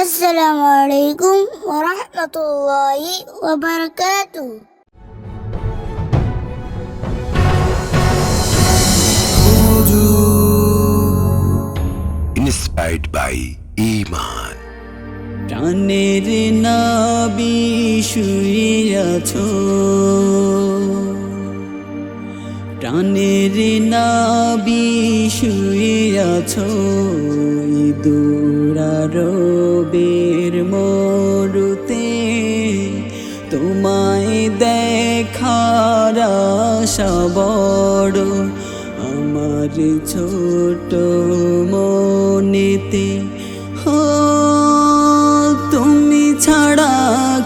আসসালামু আলাইকুম ওয়া রাহমাতুল্লাহি ওয়া বারাকাতুহু inspired by Iman. প্রাণের নাবি শুইয়াছ প্রাণের নাবি শুইয়াছ দূরারবের আশা বড় আমার ছোট মনেতে, হো, তুমি ছাড়া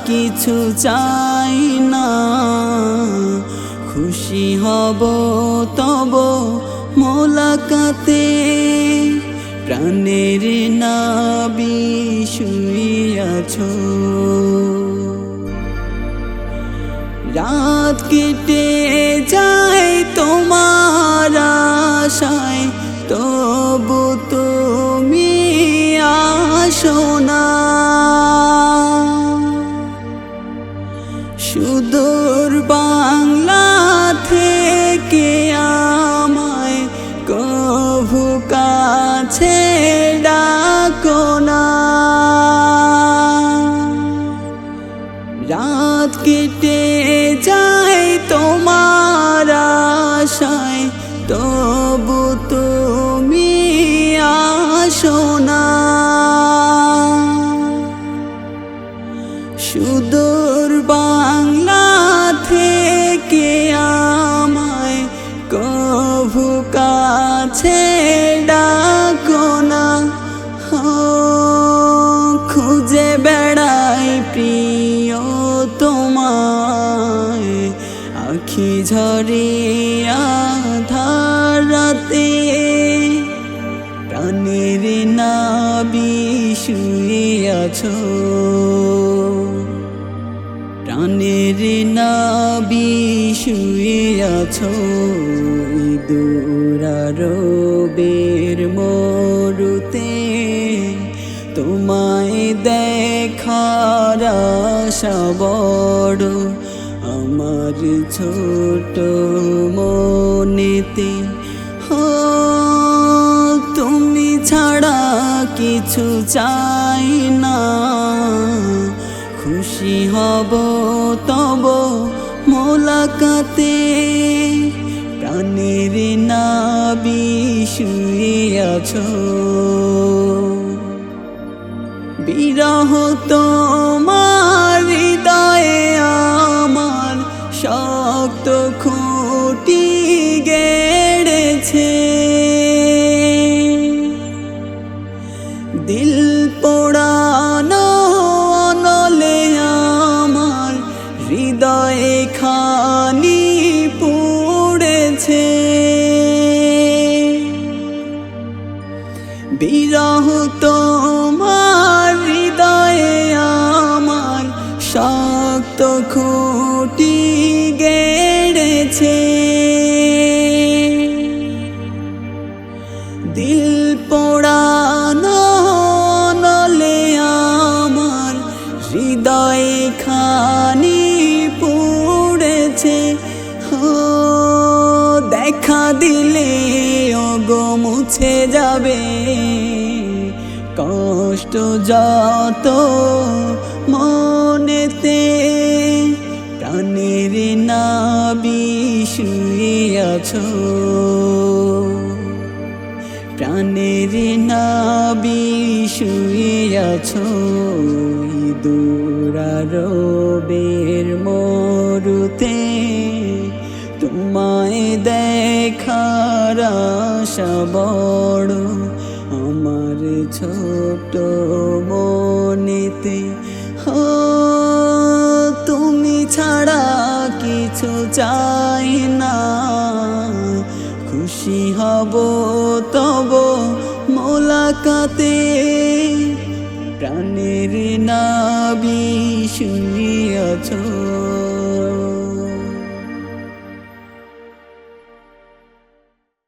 কিছু চাই না। খুশি হব তব মোলাকাতে, প্রাণের নাবি শুইয়াছ। রাত কেটে যায় তোমার আশায় তবু তুমি আসো সুদূর বাংলা থেকে আমায় কভু কাছে ডাকো রাত কেটে তোমার আশায় আখি ঝরিয়া ধারাতে প্রাণের নাবি শুইয়াছ প্রাণের নাবি শুইয়াছ দূরারবের মরুতে তোমায় দেখার আশা বড়। আমার ছোট মনেতে। হো, তুমি ছাড়া কিছু চাই না। খুশি হব তব মোলাকাতে। প্রাণের নাবি শুইয়াছ বিরহ তোমার দিল পোড়ানো অনলে আমার, হৃদয়ে খানি পড়েছে। বিরহ তোমার হৃদয়ে আমার, শক্ত খুঁটি গেড়েছে। দিল পোড়ানো পড়েছে হো, দেখা দিলে ওগো মুছে যাবে। কষ্ট যত মনেতে প্রাণের নাবি শুইয়াছ প্রাণের না নাবি শুইয়াছ দূরারবের মরুতে তোমায় দেখার আশা বড়। আমার ছোট মনেতে, হো, তুমি ছাড়া কিছু চাই না। খুশি হব তব মোলাকাতে, প্রাণের নাবি শুনিয়াছ।